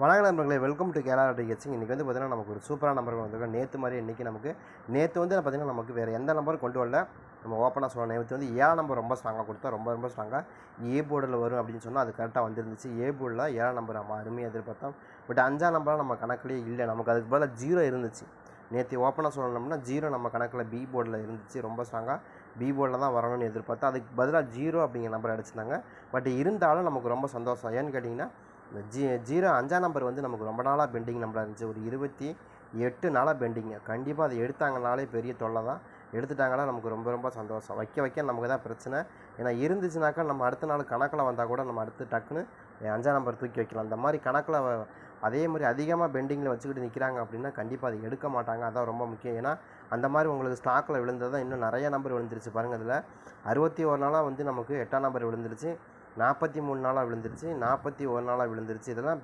வணக்க நண்பர்களே welcome to Kerala டிகெட்ஸிங் இன்றைக்கி வந்து பார்த்தீங்கன்னா நமக்கு ஒரு சூப்பரான நம்பர் வந்திருக்கோம் நேற்று மாதிரி இன்றைக்கி நமக்கு நேற்று வந்து பார்த்தீங்கன்னா நமக்கு வேறு எந்த நம்பரும் கொண்டு வரல. நம்ம ஓப்பனாக சொல்லணும். நேற்று வந்து ஏழாம் நம்பர் ரொம்ப ஸ்ட்ராங்காக கொடுத்தா ரொம்ப ரொம்ப ஸ்ட்ராங்காக ஏ போர்டில் வரும் அப்படின்னு சொன்னால் அது கரெக்டாக வந்துருந்துச்சு. ஏ போர்டில் ஏழாம் நம்பர் நம்ம அருமையாக எதிர்பார்த்தோம். பட் அஞ்சாம் நம்பராக நம்ம கணக்குலேயே இல்லை. நமக்கு அதுக்கு பதிலாக ஜீரோ இருந்துச்சு. நேற்று ஓப்பனாக சொல்லணும்னா ஜீரோ நம்ம கணக்கில் பி போர்டில் இருந்துச்சு ரொம்ப ஸ்ட்ராங்காக பி போர்டில் தான் வரணும்னு எதிர்பார்த்தோம். அதுக்கு பதிலாக ஜீரோ அப்படிங்கிற நம்பர் அடிச்சிருந்தாங்க. பட் இருந்தாலும் நமக்கு ரொம்ப சந்தோஷம். ஏன்னு கேட்டிங்கன்னா இந்த ஜீ ஜீரோ அஞ்சாம் நம்பர் வந்து நமக்கு ரொம்ப நாளாக பெண்டிங் நம்பராக இருந்துச்சு. ஒரு இருபத்தி எட்டு நாளாக பெண்டிங்க கண்டிப்பாக அதை எடுத்தாங்கனாலே பெரிய தொல்லை தான். எடுத்துட்டாங்கன்னா நமக்கு ரொம்ப ரொம்ப சந்தோஷம். வைக்க வைக்க நமக்கு தான் பிரச்சனை. ஏன்னா இருந்துச்சுனாக்கா நம்ம அடுத்த நாள் கணக்கில் வந்தால் கூட நம்ம அடுத்து டக்குன்னு அஞ்சாம் நம்பர் தூக்கி வைக்கலாம். அந்த மாதிரி கணக்கில் அதே மாதிரி அதிகமாக பெண்டிங்கில் வச்சுக்கிட்டு நிற்கிறாங்க அப்படின்னா கண்டிப்பாக அதை எடுக்க மாட்டாங்க. அதான் ரொம்ப முக்கியம். ஏன்னா அந்த மாதிரி உங்களுக்கு ஸ்டாக்கில் விழுந்தது தான் இன்னும் நிறைய நம்பர் விழுந்துருச்சு பாருங்கள் அதில் அறுபத்தி ஒரு நாளாக வந்து நமக்கு எட்டாம் நம்பர் விழுந்துருச்சு. நாற்பத்தி மூணு நாளாக விழுந்துருச்சு நாற்பத்தி ஒரு நாளாக விழுந்துருச்சு. இதெல்லாம்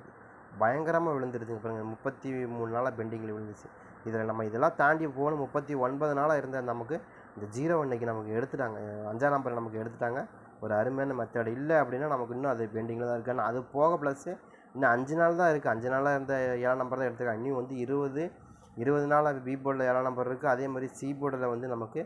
பயங்கரமாக விழுந்துருச்சுங்க பாருங்கள் முப்பத்தி மூணு நாளாக பெண்டிங்கில் விழுந்துச்சு. இதில் நம்ம இதெல்லாம் தாண்டி போகணும். முப்பத்தி ஒன்பது நாளாக இருந்த நமக்கு இந்த ஜீரோ இன்னைக்கு நமக்கு எடுத்துட்டாங்க. அஞ்சாம் நம்பர் நமக்கு எடுத்துட்டாங்க. ஒரு அருமையான மெத்தட் இல்லை அப்படின்னா நமக்கு இன்னும் அது பெண்டிங்கில் தான் இருக்குது அது போக ப்ளஸ்ஸு இன்னும் அஞ்சு நாள் தான் இருக்குது அஞ்சு நாளாக இருந்த ஏழாம் நம்பர் தான் எடுத்துருக்காங்க. இன்னும் வந்து இருபது இருபது நாள் பி போர்டில் ஏழாம் நம்பர் இருக்குது அதே மாதிரி சி போர்டில் வந்து நமக்கு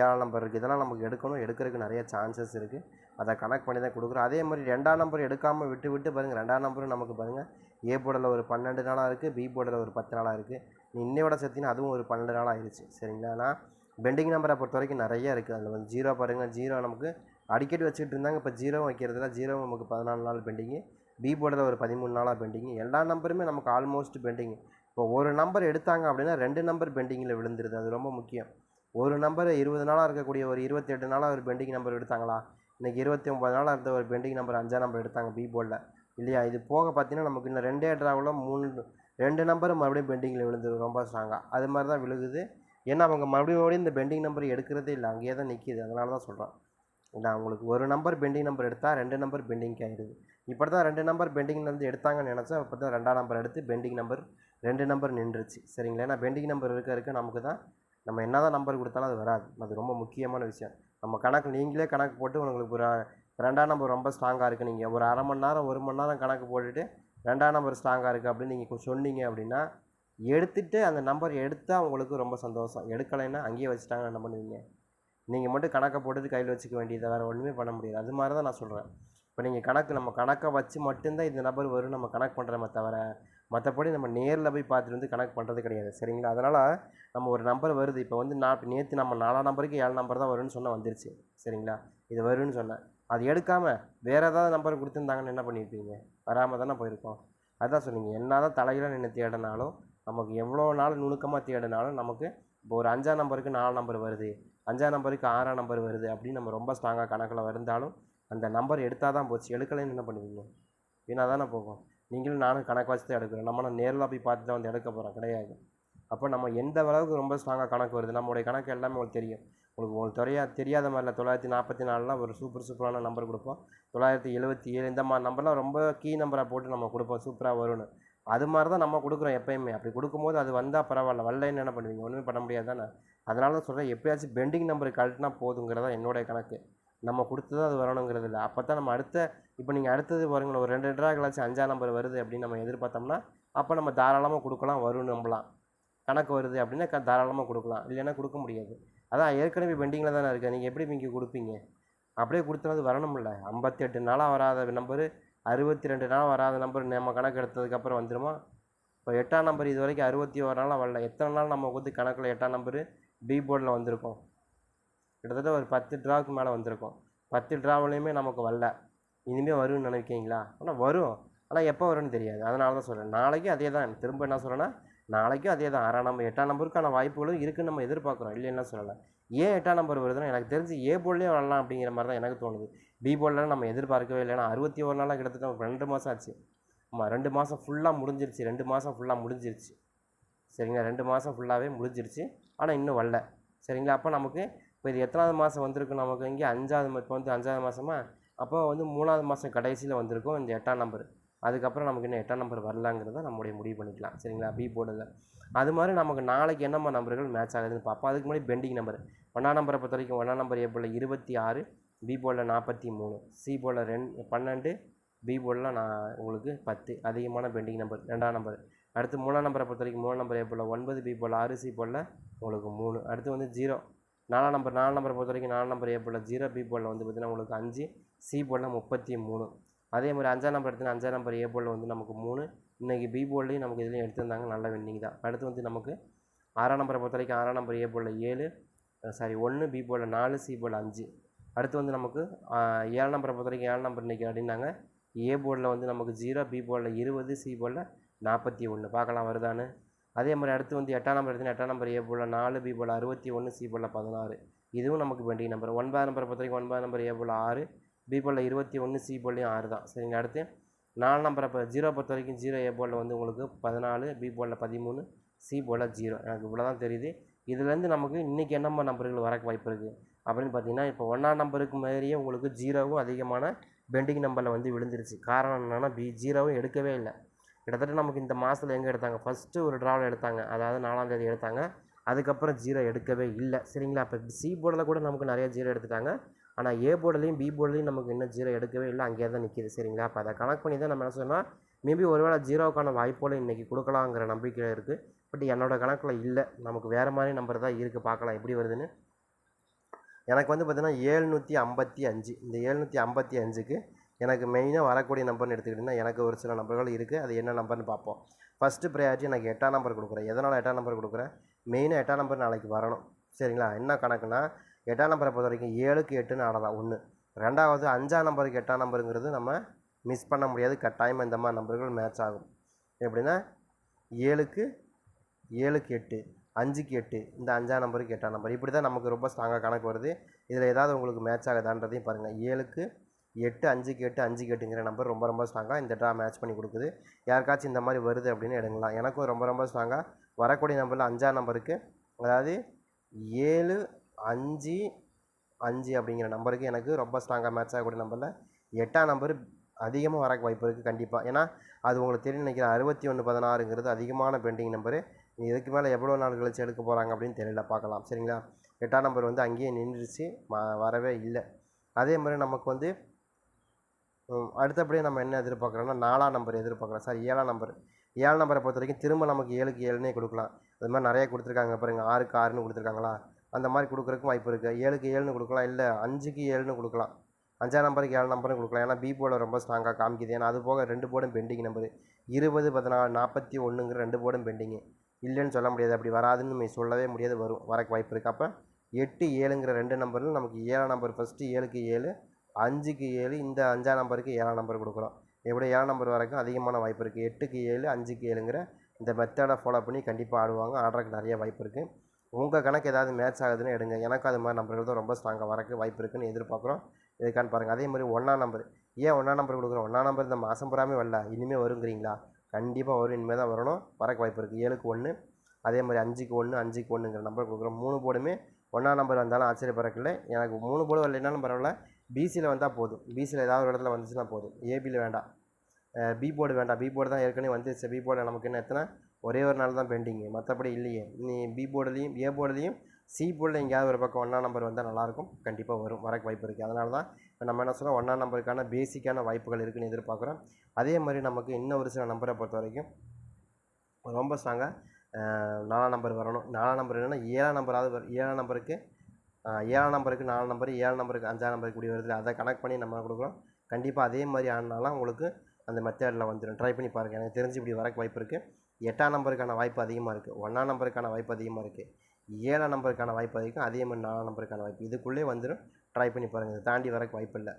ஏழாம் நம்பர் இருக்குது இதெல்லாம் நமக்கு எடுக்கணும். எடுக்கிறதுக்கு நிறைய சான்சஸ் இருக்குது அதை கனெக்ட் பண்ணி தான் கொடுக்குறோம். அதே மாதிரி ரெண்டாம் நம்பர் எடுக்காமல் விட்டு விட்டு பாருங்கள் ரெண்டாம் நம்பரும் நமக்கு பாருங்கள் ஏ போர்டில் ஒரு பன்னெண்டு நாளாக இருக்குது பி போர்டில் ஒரு பத்து நாளாக இருக்குது நீ இன்னையோட சேர்த்தினா அதுவும் ஒரு பன்னெண்டு நாளாக ஆயிடுச்சு சரிங்களா? ஆனால் பெண்டிங் நம்பரை பொறுத்த வரைக்கும் நிறைய இருக்குது அதில் வந்து ஜீரோ பாருங்கள் ஜீரோ நமக்கு அடிக்கடி வச்சுக்கிட்டு இருந்தாங்க. இப்போ ஜீரோ வைக்கிறதுல ஜீரோ நமக்கு பதினாலு நாள் பெண்டிங்கு பி போர்டில் ஒரு பதிமூணு நாளாக பெண்டிங்கு எல்லா நம்பருமே நமக்கு ஆல்மோஸ்ட் பெண்டிங் இப்போ ஒரு நம்பர் எடுத்தாங்க அப்படின்னா ரெண்டு நம்பர் பெண்டிங்கில் விழுந்துருது. அது ரொம்ப முக்கியம். ஒரு நம்பர் இருபது நாளாக இருக்கக்கூடிய ஒரு இருபத்தெட்டு நாளாக ஒரு பெண்டிங் நம்பர் எடுத்தாங்களா? இன்றைக்கி இருபத்தி ஒம்பது நாள் அடுத்த ஒரு பெண்டிங் நம்பர் அஞ்சாம் நம்பர் எடுத்தாங்க பி போர்டில் இல்லையா? இது போக பார்த்தீங்கன்னா நமக்கு இன்னும் ரெண்டே ட்ராவில் மூணு ரெண்டு நம்பரும் மறுபடியும் பெண்டிங்கில் விழுந்துரு ரொம்ப ஸ்ட்ராங்காக அது மாதிரி தான் விழுகுது. ஏன்னா அவங்க மறுபடியும் மறுபடியும் இந்த பெண்டிங் நம்பர் எடுக்கிறதே இல்லை. அங்கேயே தான் நிற்கிது அதனால தான் சொல்கிறேன் இல்லை அவங்களுக்கு ஒரு நம்பர் பெண்டிங் நம்பர் எடுத்தால் ரெண்டு நம்பர் பெண்டிங் ஆகிடுது இப்படி தான் ரெண்டு நம்பர் பெண்டிங்லேருந்து எடுத்தாங்கன்னு நினச்சா இப்போ தான் ரெண்டாம் நம்பர் எடுத்து பெண்டிங் நம்பர் ரெண்டு நம்பர் நின்றுச்சு. சரிங்களா? ஏன்னா பெண்டிங் நம்பர் இருக்க இருக்க நமக்கு தான் நம்ம என்ன தான் நம்பர் கொடுத்தாலும் அது வராது. அது ரொம்ப முக்கியமான விஷயம். நம்ம கணக்கு நீங்களே கணக்கு போட்டு உங்களுக்கு ஒரு ரெண்டாம் நம்பர் ரொம்ப ஸ்ட்ராங்காக இருக்குது நீங்கள் ஒரு அரை மணி நேரம் ஒரு மணி நேரம் கணக்கு போட்டுட்டு ரெண்டாம் நம்பர் ஸ்ட்ராங்காக இருக்குது அப்படின்னு நீங்கள் சொன்னீங்க அப்படின்னா எடுத்துட்டு அந்த நம்பர் எடுத்தால் உங்களுக்கு ரொம்ப சந்தோஷம். எடுக்கலைன்னா அங்கேயே வச்சுட்டாங்க என்ன பண்ணுவீங்க? நீங்கள் மட்டும் கணக்கை போட்டுட்டு கையில் வச்சுக்க வேண்டியதை வேறு ஒன்றுமே பண்ண முடியாது. அது மாதிரி தான் நான் சொல்கிறேன் இப்போ நீங்கள் கணக்கு நம்ம கணக்கை வச்சு மட்டும்தான் இந்த நம்பர் வரும். நம்ம கணக்கு பண்ணுறோமே தவிர மற்றபடி நம்ம நேரில் போய் பார்த்துட்டு வந்து கணக்கு பண்ணுறது கிடையாது. சரிங்களா? அதனால் நம்ம ஒரு நம்பர் வருது. இப்போ வந்து நான் நேற்று நம்ம நாலாம் நம்பருக்கு ஏழு நம்பர் தான் வரும்னு சொன்னால் வந்துருச்சு. சரிங்களா? இது வரும்னு சொன்னேன். அது எடுக்காமல் வேறு ஏதாவது நம்பர் கொடுத்துருந்தாங்கன்னு என்ன பண்ணியிருப்பீங்க வராமல் தானே போயிருக்கோம். அதான் சொன்னீங்க. என்ன தான் தலையில் நின்று தேடினாலும் நமக்கு எவ்வளோ நாள் நுணுக்கமாக தேடினாலும் நமக்கு இப்போ ஒரு அஞ்சாம் நம்பருக்கு நாலு நம்பர் வருது. அஞ்சாம் நம்பருக்கு ஆறாம் நம்பர் வருது அப்படின்னு நம்ம ரொம்ப ஸ்ட்ராங்காக கணக்கில் இருந்தாலும் அந்த நம்பர் எடுத்தால் தான் போச்சு. எடுக்கலைன்னு என்ன பண்ணுவீங்க? வீணாக தானே போகும். நீங்களும் நானும் கணக்கு வச்சு தான் எடுக்கிறோம். நம்ம நேரில் போய் பார்த்து தான் வந்து எடுக்க போகிறோம் கிடையாது. அப்போ நம்ம எந்த அளவுக்கு ரொம்ப ஸ்ட்ராங்காக கணக்கு வருது? நம்மளுடைய கணக்கு எல்லாமே உங்களுக்கு தெரியும். உங்களுக்கு உங்களுக்கு தெரியா தெரியாத மாதிரில தொள்ளாயிரத்தி நாற்பத்தி நாலுலாம் ஒரு சூப்பர் சூப்பரான நம்பர் கொடுப்போம். தொள்ளாயிரத்தி எழுபத்தி ஏழு இந்த மாதிரி நம்பர்லாம் ரொம்ப கீ நம்பராக போட்டு நம்ம கொடுப்போம். சூப்பராக வரும்னு. அது மாதிரி தான் நம்ம கொடுக்குறோம் எப்பயுமே. அப்படி கொடுக்கும்போது அது வந்தால் பரவாயில்ல. வரலைன்னு என்ன பண்ணுவீங்க? ஒன்றுமே பண்ண முடியாது தானே? அதனால தான் சொல்கிறேன் எப்பயாச்சும் பெண்டிங் நம்பர் கழட்டினா போதுங்கிறதா என்னுடைய கணக்கு. நம்ம கொடுத்தது அது வரணுங்கிறது இல்லை. அப்போ தான் நம்ம அடுத்த இப்போ நீங்கள் அடுத்தது வருங்களேன் ஒரு ரெண்டு ட்ரா கழிச்சு அஞ்சாம் நம்பர் வருது அப்படின்னு நம்ம எதிர்பார்த்தோம்னா அப்போ நம்ம தாராளமாக கொடுக்கலாம் வரும் நம்பலாம். கணக்கு வருது அப்படின்னா க தாராளமாக கொடுக்கலாம். இல்லைன்னா கொடுக்க முடியாது. அதான் ஏற்கனவே பெண்டிங்கில் தானே இருக்குது நீங்கள் எப்படி இங்கே கொடுப்பீங்க? அப்படியே கொடுத்தனது வரணும்ல. ஐம்பத்தெட்டு நாளாக வராத நம்பரு அறுபத்தி ரெண்டு நாள் வராத நம்பர் நம்ம கணக்கு எடுத்ததுக்கப்புறம் வந்துடுமா இப்போ எட்டாம் நம்பர் இது வரைக்கும் அறுபத்தி ஒரு நாளாக வரல. எத்தனை நாள் நம்ம வந்து கணக்கில் எட்டாம் நம்பரு பி போர்டில் வந்திருக்கோம்? கிட்டத்தட்ட ஒரு பத்து ட்ராவுக்கு மேலே வந்திருக்கும். பத்து ட்ராவிலையுமே நமக்கு வரல. இனிமேல் வரும்னு நினைக்கிறீங்களா ஆனால் வரும். ஆனால் எப்போ வரும்னு தெரியாது. அதனால தான் சொல்கிறேன் நாளைக்கும் அதே தான். திரும்ப என்ன சொல்கிறேன்னா நாளைக்கும் அதே தான். ஆறாம் நம்பர் எட்டாம் நம்பருக்கான வாய்ப்புகளும் இருக்குன்னு நம்ம எதிர்பார்க்குறோம். இல்லைன்னா சொல்லலை. ஏன் எட்டாம் நம்பர் வருதுன்னா எனக்கு தெரிஞ்சு ஏ போர்ட்லேயே வரலாம் அப்படிங்கிற மாதிரி தான் எனக்கு தோணுது. பி போர்டில் நம்ம எதிர்பார்க்கவே இல்லை. ஏன்னா அறுபத்தி ஒரு நாளாக கிட்டத்தட்ட ரெண்டு மாதம் ஆச்சு. ஆமாம் ரெண்டு மாதம் ஃபுல்லாக முடிஞ்சிருச்சு. ரெண்டு மாதம் ஃபுல்லாக முடிஞ்சிருச்சு. சரிங்களா? ரெண்டு மாதம் ஃபுல்லாகவே முடிஞ்சிருச்சு. ஆனால் இன்னும் வரல. சரிங்களா? அப்போ நமக்கு இப்போ இது எத்தனாவது மாதம் வந்திருக்கு நமக்கு? இங்கே அஞ்சாவது இப்போ வந்து அஞ்சாவது மாதமா? அப்போ வந்து மூணாவது மாதம் கடைசியில் வந்திருக்கும் இந்த எட்டாம் நம்பர். அதுக்கப்புறம் நமக்கு இன்னும் எட்டாம் நம்பர் வரலாங்கிறத நம்முடைய முடிவு பண்ணிக்கலாம். சரிங்களா? பி போர்டில் அது மாதிரி நமக்கு நாளைக்கு என்னம்மா நம்பர்கள் மேட்ச் ஆகுதுன்னு பார்ப்போம். அதுக்கு முன்னாடி பெண்டிங் நம்பர் ஒன்றாம் நம்பரை பொறுத்த வரைக்கும் ஒன்றாம் நம்பர் ஏ இருபத்தி ஆறு பி போர்டில் நாற்பத்தி மூணு சி போர்டில் ரெண்டு பன்னெண்டு பி போர்டில் நான் உங்களுக்கு பத்து. அதிகமான பெண்டிங் நம்பர் ரெண்டாம் நம்பர் அடுத்து மூணாம் நம்பரை பொறுத்த வரைக்கும் மூணாம் நம்பர் ஏ போல் ஒன்பது பி போல் ஆறு சி போல் உங்களுக்கு மூணு. அடுத்து வந்து ஜீரோ நாலாம் நம்பர் நாலு நம்பரை பொறுத்த வரைக்கும் நாலு number A pole zero B போலில் வந்து பார்த்திங்கன்னா உங்களுக்கு அஞ்சு சி போலில் முப்பத்தி மூணு அதே மாதிரி அஞ்சாம் நம்பர் எடுத்து அஞ்சாம் நம்பர் ஏ போலில் வந்து நமக்கு மூணு இன்றைக்கி பி போல்லையும் நமக்கு இதுலேயும் எடுத்திருந்தாங்க நல்ல வின்னிங் தான் அடுத்து வந்து நமக்கு ஆறாம் நம்பரை பொறுத்த வரைக்கும் ஆறாம் நம்பர் ஏ போலில் ஏழு சாரி ஒன்று பி போலில் நாலு சி போல் அஞ்சு அடுத்து வந்து நமக்கு ஏழு நம்பரை பொறுத்த வரைக்கும் ஏழு நம்பர் இன்றைக்கி அப்படின்னாங்க ஏ போர்டில் வந்து நமக்கு ஜீரோ பி போர்டில் இருபது சி போர்டில் நாற்பத்தி ஒன்று பார்க்கலாம் வருதான்னு அதே மாதிரி அடுத்து வந்து எட்டாம் நம்பர் எடுத்து எட்டாம் நம்பர் ஏ போல் நாலு பி போல் அறுபத்தி ஒன்று சி போல் பதினாறு. இதுவும் நமக்கு பெண்டிங் நம்பர் ஒன்பதாம் நம்பரை பொறுத்த வரைக்கும் ஒன்பதாம் நம்பர் ஏ போல் ஆறு. பி போல் இருபத்தி ஒன்று சி போல்லையும் ஆறு தான். சரிங்க அடுத்து. நாலு நம்பரை இப்போ ஜீரோ பொறுத்த வரைக்கும் ஜீரோ ஏ போலில் வந்து உங்களுக்கு பதினாலு பி போலில் பதிமூணு சி போலில் ஜீரோ எனக்கு இவ்வளோ தான் தெரியுது. இதுலேருந்து நமக்கு இன்றைக்கி என்னம்மா நம்பர்கள் வரக்கு வாய்ப்பு இருக்குது அப்படின்னு பார்த்தீங்கன்னா இப்போ ஒன்றாம் நம்பருக்கு மாதிரியே உங்களுக்கு ஜீரோவும் அதிகமான பெண்டிங் நம்பரில் வந்து விழுந்துருச்சு. காரணம் என்னென்னா பி ஜீரோவும் எடுக்கவே இல்லை. கிட்டத்தட்ட நமக்கு இந்த மாதத்தில் எங்கே எடுத்தாங்க? ஃபஸ்ட்டு ஒரு ட்ராவில் எடுத்தாங்க. அதாவது நாலாம் தேதி எடுத்தாங்க. அதுக்கப்புறம் ஜீரோ எடுக்கவே இல்லை. சரிங்களா? அப்போ சி போர்டில் கூட நமக்கு நிறைய ஜீரோ எடுத்துட்டாங்க. ஆனால் ஏ போர்டுலையும் பி போர்டுலையும் நமக்கு இன்னும் ஜீரோ எடுக்கவே இல்லை. அங்கேயே தான் நிற்கிது சரிங்களா? அப்போ அதை கணக்கு பண்ணி தான் நம்ம என்ன சொன்னால் மேபி ஒருவேளை ஜீரோவுக்கான வாய்ப்புகள் இன்றைக்கி கொடுக்கலாங்கிற நம்பிக்கை இருக்குது பட் என்னோடய கணக்கில் இல்லை. நமக்கு வேறு மாதிரி நம்பர் தான் இருக்குது பார்க்கலாம் எப்படி வருதுன்னு. எனக்கு வந்து பார்த்திங்கன்னா ஏழ்நூற்றி ஐம்பத்தி அஞ்சு. இந்த ஏழ்நூற்றி ஐம்பத்தி அஞ்சுக்கு எனக்கு மெயினாக வரக்கூடிய நம்பர்னு எடுத்துக்கிட்டிங்கன்னா எனக்கு ஒரு சில நம்பர்கள் இருக்குது அது என்ன நம்பர்னு பார்ப்போம். ஃபஸ்ட்டு ப்ரையாரிட்டி எனக்கு எட்டாம் நம்பர் கொடுக்குறேன். எதனால் எட்டாம் நம்பர் கொடுக்குறேன்? மெயினாக எட்டாம் நம்பர் நாளைக்கு வரணும். சரிங்களா? என்ன கணக்குனா எட்டாம் நம்பரை பொறுத்த வரைக்கும் ஏழுக்கு எட்டுன்னு ஆடலாம் ஒன்று ரெண்டாவது அஞ்சாம் நம்பருக்கு எட்டாம் நம்பருங்கிறது நம்ம மிஸ் பண்ண முடியாது. கட்டாயம் இந்த மாதிரி நம்பர்கள் மேட்ச் ஆகும். எப்படின்னா ஏழுக்கு ஏழுக்கு எட்டு அஞ்சுக்கு எட்டு இந்த அஞ்சாம் நம்பருக்கு எட்டாம் நம்பர் இப்படி தான் நமக்கு ரொம்ப ஸ்ட்ராங்காக கணக்கு வருது. இதில் ஏதாவது உங்களுக்கு மேட்ச் ஆகுதான்றதையும் பாருங்கள் ஏழுக்கு எட்டு அஞ்சுக்கு எட்டு அஞ்சுக்கு எட்டுங்கிற நம்பர் ரொம்ப ரொம்ப ஸ்ட்ராங்காக இந்த ட்ரா மேட்ச் பண்ணி கொடுக்குது. யாருக்காச்சும் இந்த மாதிரி வருது அப்படின்னு எடுங்கலாம் எனக்கும் ரொம்ப ரொம்ப ஸ்ட்ராங்காக வரக்கூடிய நம்பரில் அஞ்சாம் நம்பருக்கு அதாவது ஏழு அஞ்சு அஞ்சு அப்படிங்கிற நம்பருக்கு எனக்கு ரொம்ப ஸ்ட்ராங்காக மேட்ச் ஆகக்கூடிய நம்பரில் எட்டாம் நம்பர் அதிகமாக வர வாய்ப்பு இருக்குது கண்டிப்பாக ஏன்னா அது உங்களுக்கு தெரியும் நினைக்கிறேன் அறுபத்தி ஒன்று பதினாறுங்கிறது அதிகமான பெண்டிங் நம்பரு இதுக்கு மேலே எவ்வளோ நாள் கழிச்சு எடுக்க போகிறாங்க அப்படின்னு தெரியல பார்க்கலாம். சரிங்களா? எட்டாம் நம்பர் வந்து அங்கேயே நின்றுச்சு வரவே இல்லை. அதே மாதிரி நமக்கு வந்து அடுத்தபடியே நம்ம என்ன எதிர்பார்க்குறோம்னா நாலாம் நம்பர் எதிர்பார்க்குறோம். சார் ஏழாம் நம்பர் ஏழு நம்பரை பொறுத்த வரைக்கும் திரும்ப நமக்கு ஏழுக்கு ஏழுனே கொடுக்கலாம். அது மாதிரி நிறைய கொடுத்துருக்காங்க. பாருங்கள் ஆறுக்கு ஆறுன்னு கொடுத்துருக்காங்களா? அந்த மாதிரி கொடுக்குறதுக்கும் வாய்ப்பு இருக்குது ஏழுக்கு ஏழுன்னு கொடுக்கலாம். இல்லை அஞ்சுக்கு ஏழுன்னு கொடுக்கலாம். அஞ்சாம் நம்பருக்கு ஏழு நம்பரும் கொடுக்கலாம். ஏன்னா பி போர்டு ரொம்ப ஸ்ட்ராங்காக காமிக்குது. ஏன்னா அது போக ரெண்டு போர்டும் பெண்டிங் நம்பர் இருபது பதினாலு நாற்பத்தி ஒன்றுங்கிற ரெண்டு போர்டும் பெண்டிங்கு இல்லைன்னு சொல்ல முடியாது. அப்படி வராதுன்னு நம்ம சொல்லவே முடியாது. வரும். வரக்கு வாய்ப்பு இருக்குது அப்போ எட்டு ஏழுங்கிற ரெண்டு நம்பரில் நமக்கு ஏழாம் நம்பர் ஃபஸ்ட்டு ஏழுக்கு ஏழு அஞ்சுக்கு ஏழு இந்த அஞ்சாம் நம்பருக்கு ஏழாம் நம்பர் கொடுக்குறோம். எப்படி ஏழாம் நம்பர் வரைக்கும் அதிகமான வாய்ப்பு இருக்குது எட்டுக்கு ஏழு அஞ்சுக்கு ஏழுங்கிற இந்த மெத்தடை ஃபாலோ பண்ணி கண்டிப்பாக ஆடுவாங்க. ஆடுறதுக்கு நிறைய வாய்ப்பு இருக்குது உங்கள் கணக்கு ஏதாவது மேட்ச் ஆகுதுன்னு எடுங்க. எனக்கு அது மாதிரி நம்பர்கள் தான் ரொம்ப ஸ்ட்ராங்காக வரக்கு வாய்ப்பு இருக்குன்னு எதிர்பார்க்குறோம். இதுக்கான்னு பாருங்கள் அதே மாதிரி ஒன்றாம் நம்பர். ஏன் ஒன்றாம் நம்பர் கொடுக்குறோம்? ஒன்றாம் நம்பர் இந்த மாதம் பூராமே வரல. இனிமேல் வருங்கிறீங்களா? கண்டிப்பாக வரும். இனிமேல் தான் வரணும். வரக்கு வாய்ப்பு இருக்குது ஏழுக்கு ஒன்று அதே மாதிரி அஞ்சுக்கு ஒன்று அஞ்சுக்கு ஒன்றுங்கிற நம்பர் கொடுக்குறோம். மூணு போர்டுமே ஒன்றாம் நம்பர் வந்தாலும் ஆச்சரியப்படக்கில்லை எனக்கு மூணு போர்டு வரலைனாலும் பரவாயில்ல. பிசியில் வந்தால் போதும். பிசியில் ஏதாவது ஒரு இடத்துல வந்துச்சுன்னா போதும். ஏபியில் வேண்டாம். பி போர்டு வேண்டாம். பி போர்டு தான் ஏற்கனவே வந்துச்சு. பி போர்டு நமக்கு என்ன எத்தனை? ஒரே ஒரு நாள் தான் பெண்டிங்கு மற்றபடி இல்லையே. நீ பி போர்டுலேயும் ஏ போர்டுலேயும் சி போர்டில் எங்கேயாவது ஒரு பக்கம் ஒன்றாம் நம்பர் வந்தால் நல்லாயிருக்கும். கண்டிப்பாக வரும். வரக்கு வாய்ப்பு இருக்குது அதனால தான் இப்போ நம்ம என்ன சொல்கிறோம் ஒன்றாம் நம்பருக்கான பேசிக்கான வாய்ப்புகள் இருக்குன்னு எதிர்பார்க்குறோம். அதே மாதிரி நமக்கு இன்னும் ஒரு சில நம்பரை பொறுத்த வரைக்கும் ரொம்ப ஸ்ட்ராங்காக நாலாம் நம்பர் வரணும். நாலாம் நம்பர் என்னென்னா ஏழாம் நம்பராவது ஏழாம் நம்பருக்கு ஏழாம் நம்பருக்கு நாலு நம்பர் ஏழு நம்பருக்கு அஞ்சாம் நம்பருக்கு இப்படி வருது. அதை கனெக்ட் பண்ணி நம்ம கொடுக்குறோம். கண்டிப்பாக அதே மாதிரி ஆனாலும் உங்களுக்கு அந்த மெத்தேடில் வந்துடும் ட்ரை பண்ணி பாருங்கள் எனக்கு தெரிஞ்சு இப்படி வரக்கு வாய்ப்பு இருக்குது எட்டாம் நம்பருக்கான வாய்ப்பு அதிகமாக இருக்குது ஒன்றாம் நம்பருக்கான வாய்ப்பு அதிகமாக இருக்குது ஏழாம் நம்பருக்கான வாய்ப்பு அதிகம். அதே மாதிரி நாலாம் நம்பருக்கான வாய்ப்பு. இதுக்குள்ளே வந்துடும் ட்ரை பண்ணி பாருங்கள் இதை தாண்டி வரக்கு வாய்ப்பு இல்லை.